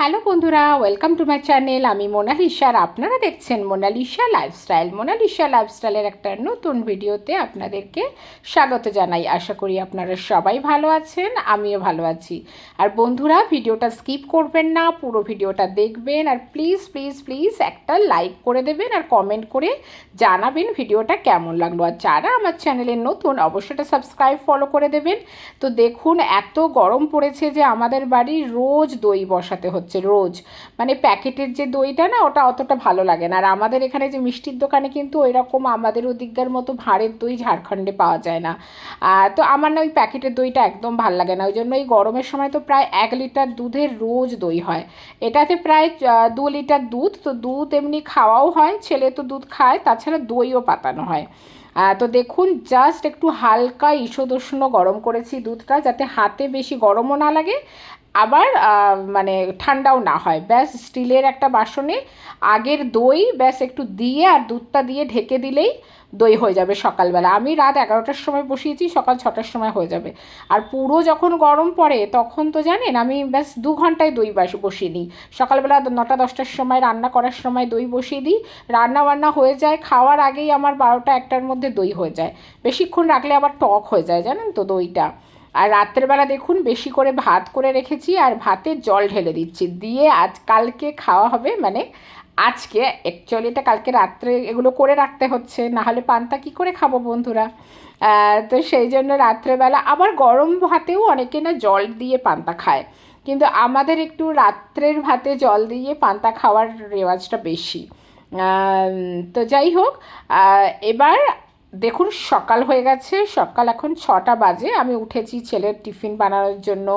Hello বন্ধুরা welcome to my channel আমি মোনালিসা আর আপনারা দেখছেন মোনালিসা লাইফস্টাইল মোনালিসা লাইফস্টাইলের একটা নতুন ভিডিওতে আপনাদেরকে স্বাগত জানাই। আশা করি আপনারা সবাই ভালো আছেন, আমিও ভালো আছি। আর বন্ধুরা, ভিডিওটা স্কিপ করবেন না, পুরো ভিডিওটা দেখবেন। আর প্লিজ প্লিজ প্লিজ একটা লাইক করে দেবেন আর কমেন্ট করে জানাবেন ভিডিওটা কেমন লাগল। আর যারা আমার চ্যানেলে নতুন, অবশ্যই সাবস্ক্রাইব ফলো করে দেবেন। তো দেখুন, এত গরম পড়েছে যে আমাদের বাড়ি রোজ দই বসাতে হচ্ছে রোজ। মানে প্যাকেটের যে দইটা না, ওটা অতটা ভালো লাগে না। আর আমাদের এখানে যে মিষ্টির দোকানে কিন্তু এরকম আমাদের ওদিককার মতো ভাঁড়ের দই ঝাড়খণ্ডে পাওয়া যায় না। তো আমার না ওই প্যাকেটের দইটা একদম ভালো লাগে না। ওই জন্য এই গরমের সময় তো প্রায় এক লিটার দুধের রোজ দই হয়। এটাতে প্রায় দু লিটার দুধ। তো দুধ এমনি খাওয়াও হয়, ছেলে তো দুধ খায়, তাছাড়া দইও পাতানো হয়। তো দেখুন জাস্ট একটু হালকা ঈষদুষ্ণ গরম করেছি দুধটা যাতে হাতে বেশি গরমও না লাগে, আবার মানে ঠান্ডাও না হয়। ব্যাস, স্টিলের একটা বাসনে আগের দই, ব্যাস একটু দিয়ে আর দুধটা দিয়ে ঢেকে দিলেই দই হয়ে যাবে সকালবেলা। আমি রাত এগারোটার সময় বসিয়েছি, সকাল ছটার সময় হয়ে যাবে। আর পুরো যখন গরম পড়ে, তখন তো জানেন, আমি ব্যাস দু ঘন্টায় দই বাস বসিয়ে নিই। সকালবেলা নটা দশটার সময় রান্না করার সময় দই বসিয়ে দিই। রান্না বান্না হয়ে যায়, খাওয়ার আগেই আমার বারোটা একটার মধ্যে দই হয়ে যায়। বেশিক্ষণ রাখলে আবার টক হয়ে যায়, জানেন তো দইটা। আর রাত্রেবেলা দেখুন, বেশি করে ভাত করে রেখেছি আর ভাতে জল ঢেলে দিচ্ছি। দিয়ে আজ কালকে খাওয়া হবে মানে আজকে অ্যাকচুয়ালি এটা কালকে রাত্রে এগুলো করে রাখতে হচ্ছে না হলে পান্তা কি করে খাব বন্ধুরা? তো সেই জন্য রাত্রেবেলা আবার গরম ভাতেও অনেকে না জল দিয়ে পান্তা খায়। কিন্তু আমাদের একটু রাত্রের ভাতে জল দিয়ে পান্তা খাওয়ার রেওয়াজটা বেশি। তো যাই হোক এবার দেখুন, সকাল হয়ে গেছে, সকাল এখন ছটা বাজে। আমি উঠেছি ছেলের টিফিন বানানোর জন্য।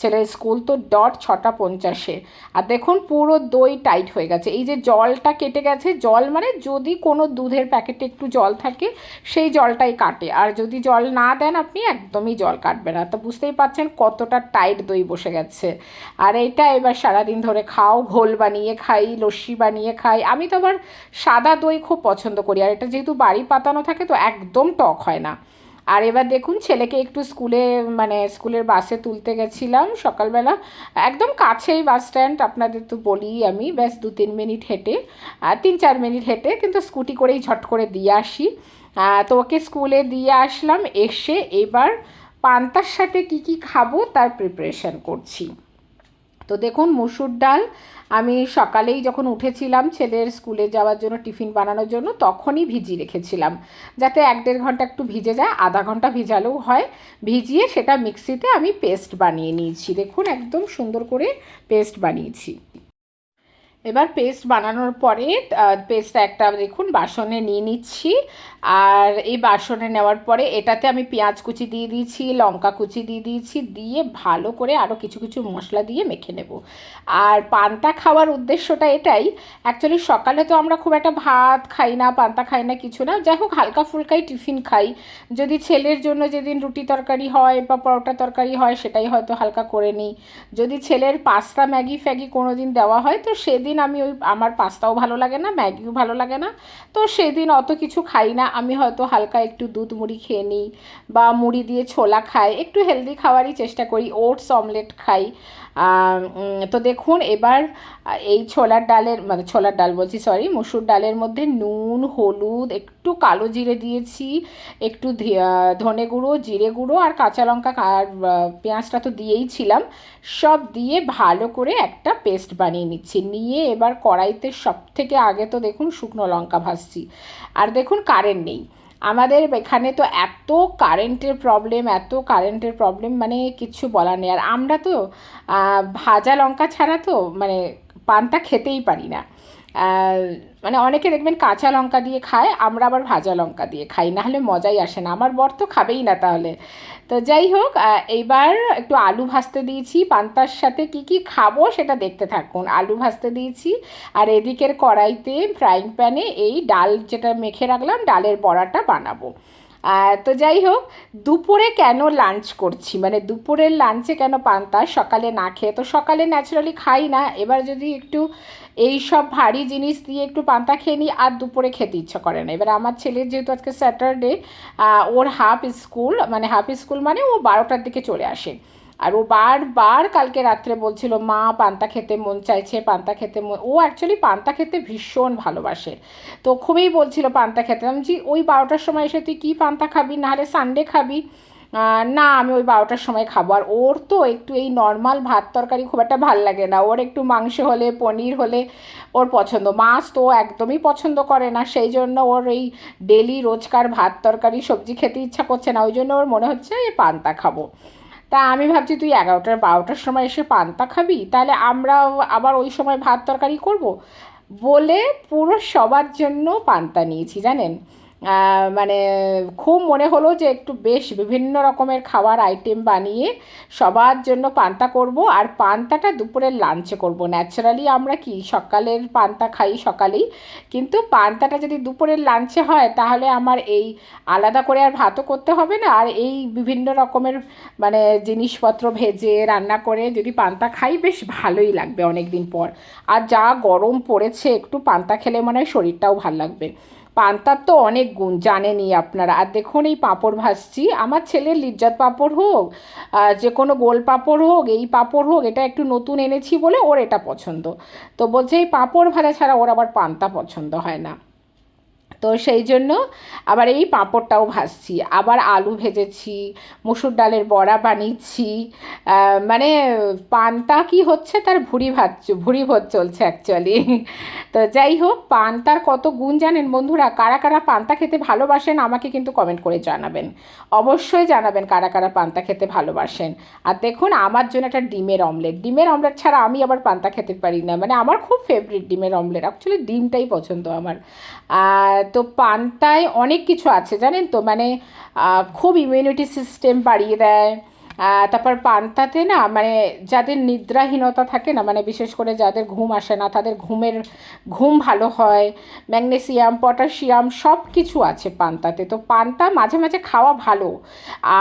ছেলের স্কুল তো ডট ছটা পঞ্চাশে। আর দেখুন, পুরো দই টাইট হয়ে গেছে। এই যে জলটা কেটে গেছে, জল মানে যদি কোনো দুধের প্যাকেটে একটু জল থাকে, সেই জলটাই কাটে। আর যদি জল না দেন আপনি, একদমই জল কাটবে না। তো বুঝতেই পারছেন কতটা টাইট দই বসে গেছে। আর এইটা এবার সারাদিন ধরে খাও, ঘোল বানিয়ে খাই, লস্যি বানিয়ে খাই। আমি তো আবার সাদা দই খুব পছন্দ করি। আর এটা যেহেতু বাড়ি পাতানো থাকে, তো একদম টক হয় না। আর এবার দেখুন, ছেলেকে একটু স্কুলে মানে স্কুলের বাসে তুলতে গেছিলাম সকালবেলা। একদম কাছেই বাস স্ট্যান্ড, আপনাদের তো বলি আমি, ব্যাস দু তিন মিনিট হেঁটে তিন চার মিনিট হেঁটে কিন্তু স্কুটি করেই ঝট করে দিয়ে আসি। তো ওকে স্কুলে দিয়ে আসলাম, এসে এবার পান্তার সাথে কি কি খাব তার প্রিপারেশন করছি। তো দেখুন, মুসুর ডাল। আমি সকালেই যখন উঠেছিলাম ছেলের স্কুলে যাওয়ার জন্য টিফিন বানানোর জন্য, তখনই ভিজিয়ে রেখেছিলাম। যাতে এক দেড় ঘণ্টা একটু ভিজে যায়, আধা ঘণ্টা ভিজালেও হয়। ভিজিয়ে সেটা মিক্সিতে আমি পেস্ট বানিয়ে নিয়েছি। দেখুন, একদম সুন্দর করে পেস্ট বানিয়েছি। এবার পেস্ট বানানোর পরে পেস্টটা একটা দেখুন বাসনে নিয়ে নিচ্ছি। আর এই বাসনে নেওয়ার পরে এটাতে আমি পেঁয়াজ কুচি দিয়ে দিয়েছি, লঙ্কা কুচি দিয়ে দিয়েছি, দিয়ে ভালো করে আরও কিছু কিছু মশলা দিয়ে মেখে নেব। আর পান্তা খাওয়ার উদ্দেশ্যটা এটাই অ্যাকচুয়ালি সকালে তো আমরা খুব একটা ভাত খাই না, পান্তা খাই না কিছু না। যাই হোক, হালকা ফুলকাই টিফিন খাই। যদি ছেলের জন্য যেদিন রুটি তরকারি হয় বা পরোটা তরকারি হয়, সেটাই হয়তো হালকা করে নিই। যদি ছেলের পাস্তা ম্যাগি ফ্যাগি কোনো দিন দেওয়া হয়, তো সেদিন আমি ওই আমার পাস্তাও ভালো লাগে না, ম্যাগিও ভালো লাগে না। তো সেদিন অত কিছু খাই না, আমি হয়তো হালকা একটু দুধ মুড়ি খেয়ে নিই বা মুড়ি দিয়ে ছোলা খাই, একটু হেলদি খাওয়ারই চেষ্টা করি ওটস অমলেট খাই। তো দেখুন, এবার এই ছোলার ডালের মানে ছোলার ডাল বলছি সরি মুসুর ডালের মধ্যে নুন, হলুদ, একটু কালো জিরে দিয়েছি, একটু ধনে গুঁড়ো, জিরে গুঁড়ো আর কাঁচা লঙ্কা আর পেঁয়াজটা তো দিয়েই ছিলাম। সব দিয়ে ভালো করে একটা পেস্ট বানিয়ে নিচ্ছি। নিয়ে এবার কড়াইতে সব থেকে আগে তো দেখুন শুকনো লঙ্কা ভাজছি। আর দেখুন কারেন্ট নেই। আমাদের এখানে তো এত কারেন্টের প্রবলেম এত কারেন্টের প্রবলেম মানে কিছু বলার নেই। আর আমরা তো ভাজা লঙ্কা ছাড়া তো মানে পানটা খেতেই পারি না। মানে অনেকে দেখবেন কাঁচা লঙ্কা দিয়ে খায়, আমরা আবার ভাজা লঙ্কা দিয়ে খাই না হলে মজাই আসে না। আমার বর তো খাবেই না তাহলে। তো যাই হোক এইবার একটু আলু ভাজতে দিয়েছি। পান্তার সাথে কি কি খাব সেটা দেখতে থাকুন। আলু ভাজতে দিয়েছি, আর এদিকের কড়াইতে ফ্রাইং প্যানে এই ডাল যেটা মেখে রাখলাম, ডালের বড়াটা বানাবো। তো যাই হোক, দুপুরে কেন লাঞ্চ করছি? মানে দুপুরের লাঞ্চে কেন পান্তা? সকালে না খেয়ে, তো সকালে ন্যাচারালি খাই না। এবার যদি একটু এই সব ভারী জিনিস দিয়ে একটু পান্তা খেয়ে নিই, আর দুপুরে খেতে ইচ্ছা করে না। এবার আমার ছেলের যেহেতু আজকে স্যাটারডে ওর হাফ স্কুল মানে হাফ স্কুল মানে ও বারোটার দিকে চলে আসে। আর ও বারবার কালকে রাত্রে বলছিল মা পান্তা খেতে মন চাইছে পান্তা খেতে মন ও অ্যাকচুয়ালি পান্তা খেতে ভীষণ ভালোবাসে। তো খুবই বলছিল পান্তা খেতে। আমি বলছি, ওই বারোটার সময় এসে তুই কী পান্তা খাবি? নাহলে সানডে খাবি? না আমি ওই বারোটার সময় খাব। আর ওর তো একটু এই নর্মাল ভাত তরকারি খুব একটা ভালো লাগে না। ওর একটু মাংস হলে পনির হলে ওর পছন্দ। মাছ তো একদমই পছন্দ করে না। সেই জন্য ওর এই ডেলি রোজকার ভাত তরকারি সবজি খেতে ইচ্ছা করছে না। ওই জন্য ওর মনে হচ্ছে এই পান্তা খাব। তা আমি ভাবছি তুই এগারোটার বারোটার সময় এসে পান্তা খাবি? তাহলে আমরা আবার ওই সময় ভাত তরকারি করব বলে পুরো সবার জন্য পান্তা নিয়েছি, জানেন? মানে খুব মনে হলো যে একটু বেশ বিভিন্ন রকমের খাবার আইটেম বানিয়ে সবার জন্য পান্তা করব আর পান্তাটা দুপুরের লাঞ্চে করব। ন্যাচারালি আমরা কি সকালের পান্তা খাই সকালেই, কিন্তু পান্তাটা যদি দুপুরের লাঞ্চে হয় তাহলে আমার এই আলাদা করে আর ভাতও করতে হবে না। আর এই বিভিন্ন রকমের মানে জিনিসপত্র ভেজে রান্না করে যদি পান্তা খাই বেশ ভালোই লাগবে অনেক দিন পর। আর যা গরম পড়েছে একটু পান্তা খেলে মনে শরীরটাও ভালো লাগবে। পান্তার তো অনেক গুণ, জানেনই আপনারা। আর দেখুন, এই পাঁপড় ভাজছি। আমার ছেলের লিজ্জত পাঁপড় হোক যে কোনো গোল পাঁপড় হোক, এই পাঁপড় হোক, এটা একটু নতুন এনেছি বলে ওর এটা পছন্দ। তো বলছে, এই পাঁপড় ভাজা ছাড়া ওর আবার পান্তা পছন্দ হয় না। তো সেই জন্য আবার এই পাঁপড়টাও ভাজছি। আবার আলু ভেজেছি, মুসুর ডালের বড়া বানিয়েছি। মানে পান্তা কি হচ্ছে তার ভুড়ি ভাত, ভুড়ি ভোজ চলছে অ্যাকচুয়ালি তো যাই হোক পান্তার কত গুণ জানেন বন্ধুরা? কারা কারা পান্তা খেতে ভালোবাসেন আমাকে কিন্তু কমেন্ট করে জানাবেন। অবশ্যই জানাবেন কারা কারা পান্তা খেতে ভালোবাসেন। আর দেখুন, আমার জন্য একটা ডিমের অমলেট ডিমের অমলেট ছাড়া আমি আবার পান্তা খেতে পারি না। মানে আমার খুব ফেভারিট ডিমের অমলেট অ্যাকচুয়ালি ডিমটাই পছন্দ আমার। আর তো পান্তায় অনেক কিছু আছে, জানেন তো? মানে খুব ইমিউনিটি সিস্টেম বাড়িয়ে দেয়। তারপর পান্তাতে না মানে যাদের নিদ্রাহীনতা থাকে না মানে বিশেষ করে যাদের ঘুম আসে না, তাদের ঘুমের, ঘুম ভালো হয়, ম্যাগনেসিয়াম, পটাশিয়াম সব কিছু আছে পান্তাতে। তো পান্তা মাঝে মাঝে খাওয়া ভালো।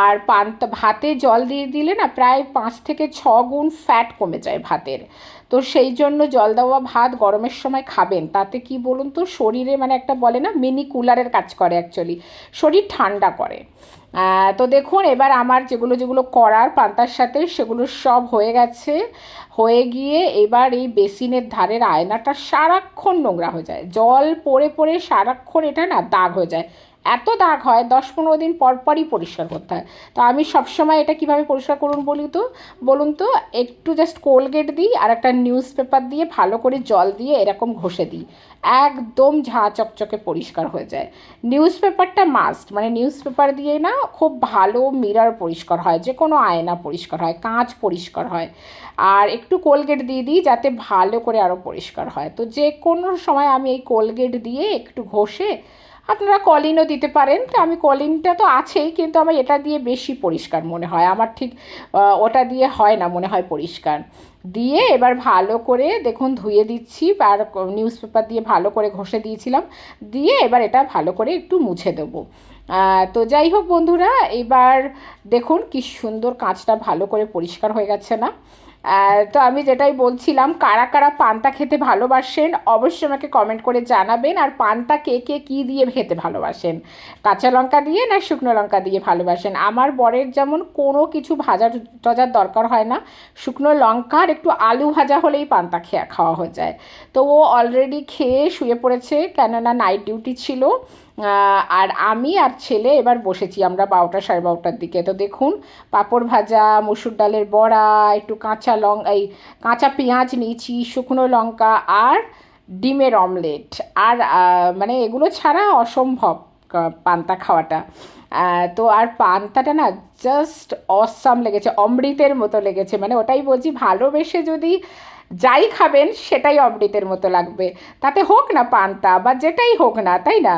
আর পান্তা, ভাতে জল দিয়ে দিলে না, প্রায় পাঁচ থেকে ছ গুণ ফ্যাট কমে যায় ভাতের। তো সেই জন্য জল দেওয়া ভাত গরমের সময় খাবেন। তাতে কি বলুন তো? শরীরে মানে একটা বলে না মিনি কুলারের কাজ করে অ্যাকচুয়ালি শরীর ঠান্ডা করে। তো দেখুন, এবার আমার যেগুলো যেগুলো করার পান্তার সাথে, সেগুলো সব হয়ে গেছে। হয়ে গিয়ে এবার এই বেসিনের ধারের আয়নাটা সারাক্ষণ নোংরা হয়ে যায়। জল পড়ে পড়ে সারাক্ষণ এটা না দাগ হয়ে যায়। এত দাগ হয়, দশ পনেরো দিন পর পরই পরিষ্কার করতে হয়। তো আমি সবসময় এটা কীভাবে পরিষ্কার করুন বলি তো, বলুন তো, একটু জাস্ট কোলগেট দিই আর একটা নিউজ পেপার দিয়ে ভালো করে জল দিয়ে এরকম ঘষে দিই। একদম ঝাঁ চকচকে পরিষ্কার হয়ে যায়। নিউজ পেপারটা মাস্ট মানে নিউজ পেপার দিয়ে না খুব ভালো মিরার পরিষ্কার হয় যে কোনো আয়না পরিষ্কার হয়, কাঁচ পরিষ্কার হয়। আর একটু কোলগেট দিয়ে দিই যাতে ভালো করে আরও পরিষ্কার হয়। তো যে কোনো সময় আমি এই কোলগেট দিয়ে একটু ঘষে আপনারা কলিনও দিতে পারেন। তো আমি কলিনটা তো আছেই, কিন্তু আমার এটা দিয়ে বেশি পরিষ্কার মনে হয়। আমার ঠিক ওটা দিয়ে হয় না, মনে হয় পরিষ্কার। দিয়ে এবার ভালো করে দেখুন, ধুয়ে দিচ্ছি আর নিউজ পেপার দিয়ে ভালো করে ঘষে দিয়েছিলাম। দিয়ে এবার এটা ভালো করে একটু মুছে দেবো। তো যাই হোক বন্ধুরা, এবার দেখুন কি সুন্দর কাঁচটা ভালো করে পরিষ্কার হয়ে গেছে না। তো আমি যেটাই বলছিলাম, কারা কারা পান্তা খেতে ভালোবাসেন, অবশ্যই আমাকে কমেন্ট করে জানাবেন। আর পান্তা কে কে কী দিয়ে খেতে ভালোবাসেন? কাঁচা লঙ্কা দিয়ে না শুকনো লঙ্কা দিয়ে ভালোবাসেন? আমার বরের যেমন কোনো কিছু ভাজা টজার দরকার হয় না। শুকনো লঙ্কা আর একটু আলু ভাজা হলেই পান্তা খেয়া খাওয়া হয়ে যায়। তো ও অলরেডি খেয়ে শুয়ে পড়েছে, কেননা নাইট ডিউটি ছিল। আর আমি আর ছেলে এবার বসেছি আমরা বারোটা সাড়ে বারোটার দিকে। তো দেখুন, পাঁপড় ভাজা, মুসুর ডালের বড়া, একটু কাঁচা লং, এই কাঁচা পেঁয়াজ নিয়েছি, শুকনো লঙ্কা আর ডিমের অমলেট। আর মানে এগুলো ছাড়া অসম্ভব পান্তা খাওয়াটা। তো আর পান্তাটা না জাস্ট অসাম লেগেছে, অমৃতের মতো লেগেছে। মানে ওটাই বলছি, ভালোবেসে যদি যাই খাবেন, সেটাই অমৃতের মতো লাগবে। তাতে হোক না পান্তা, বা যেটাই হোক না, তাই না?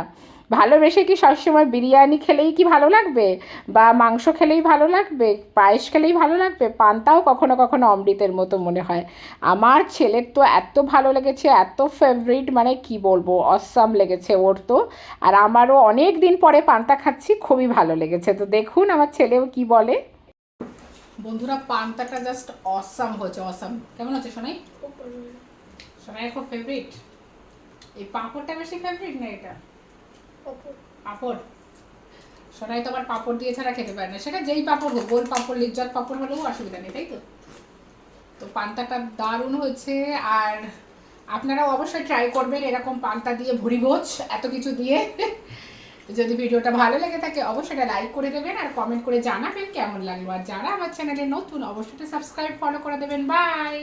ভালোবেসে কি সবসময় বিরিয়ানি খেলেই কি ভালো লাগবে? বা মাংস খেলেই ভালো লাগবে? পায়েস খেলেই ভালো লাগবে? পান্তাও কখনো কখনো অমৃতের মতো মনে হয়। আমার ছেলের তো এত ভালো লেগেছে এত ফেভারিট মানে কি বলব অসাম লেগেছে ওর তো। আর আমারও অনেক দিন পরে পান্তা খাচ্ছি খুবই ভালো লেগেছে। তো দেখুন আমার ছেলেও কি বলে। বন্ধুরা পান্তাটা জাস্ট অসাম হয়েছে অসাম কেমন হচ্ছে সোনাই? সোনাই খুব ফেভারিট এই পাঁপড়টা বেশি ফেভারিট না এটা? পাঁপড়। সোনাই তো আবার পাঁপড় দিয়ে ছাড়া খেতে পারে না। সেটা যেই পাঁপড় হোক, গোল পাঁপড় লিজ্জত পাঁপড় হলেও অসুবিধা নেই, তাই তো? তো পান্তাটা দারুণ হয়েছে, আর আপনারাও অবশ্যই ট্রাই করবেন এরকম পান্তা দিয়ে গোছ, এত কিছু দিয়ে। যদি ভিডিওটা ভালো লেগে থাকে, অবশ্যই এটা লাইক করে দেবেন আর কমেন্ট করে জানাবেন কেমন লাগল। আর যারা আমার চ্যানেলে নতুন, অবশ্যই সাবস্ক্রাইব ফলো করে দেবেন। বাই